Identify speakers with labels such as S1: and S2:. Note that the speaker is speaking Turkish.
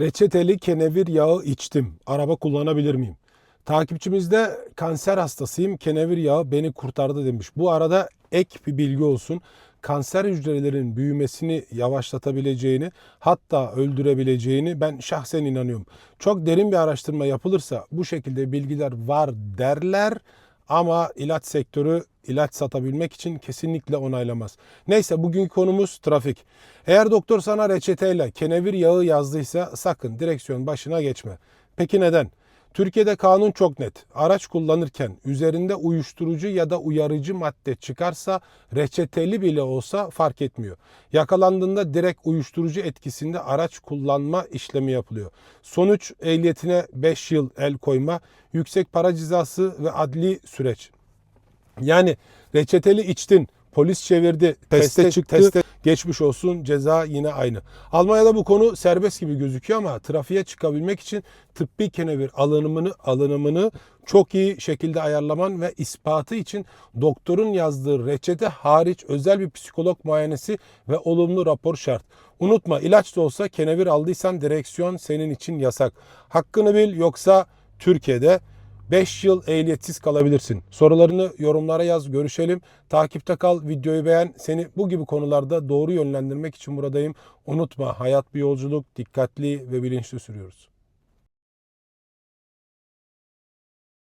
S1: Reçeteli kenevir yağı içtim. Araba kullanabilir miyim? Takipçimizde kanser hastasıyım. Kenevir yağı beni kurtardı demiş. Bu arada ek bir bilgi olsun. Kanser hücrelerinin büyümesini yavaşlatabileceğini hatta öldürebileceğini ben şahsen inanıyorum. Çok derin bir araştırma yapılırsa bu şekilde bilgiler var derler ama ilaç sektörü ilaç satabilmek için kesinlikle onaylamaz. Neyse bugünkü konumuz trafik. Eğer doktor sana reçeteyle kenevir yağı yazdıysa sakın direksiyon başına geçme. Peki neden? Türkiye'de kanun çok net. Araç kullanırken üzerinde uyuşturucu ya da uyarıcı madde çıkarsa reçeteli bile olsa fark etmiyor. Yakalandığında direkt uyuşturucu etkisinde araç kullanma işlemi yapılıyor. Sonuç ehliyetine 5 yıl el koyma, yüksek para cezası ve adli süreç. Yani reçeteli içtin, polis çevirdi, teste, çıktı, geçmiş olsun ceza yine aynı. Almanya'da bu konu serbest gibi gözüküyor ama trafiğe çıkabilmek için tıbbi kenevir alınımını alınımını çok iyi şekilde ayarlaman ve ispatı için doktorun yazdığı reçete hariç özel bir psikolog muayenesi ve olumlu rapor şart. Unutma ilaç da olsa kenevir aldıysan direksiyon senin için yasak. Hakkını bil yoksa Türkiye'de 5 yıl ehliyetsiz kalabilirsin. Sorularını yorumlara yaz, görüşelim. Takipte kal, videoyu beğen. Seni bu gibi konularda doğru yönlendirmek için buradayım. Unutma hayat bir yolculuk, dikkatli ve bilinçli sürüyoruz.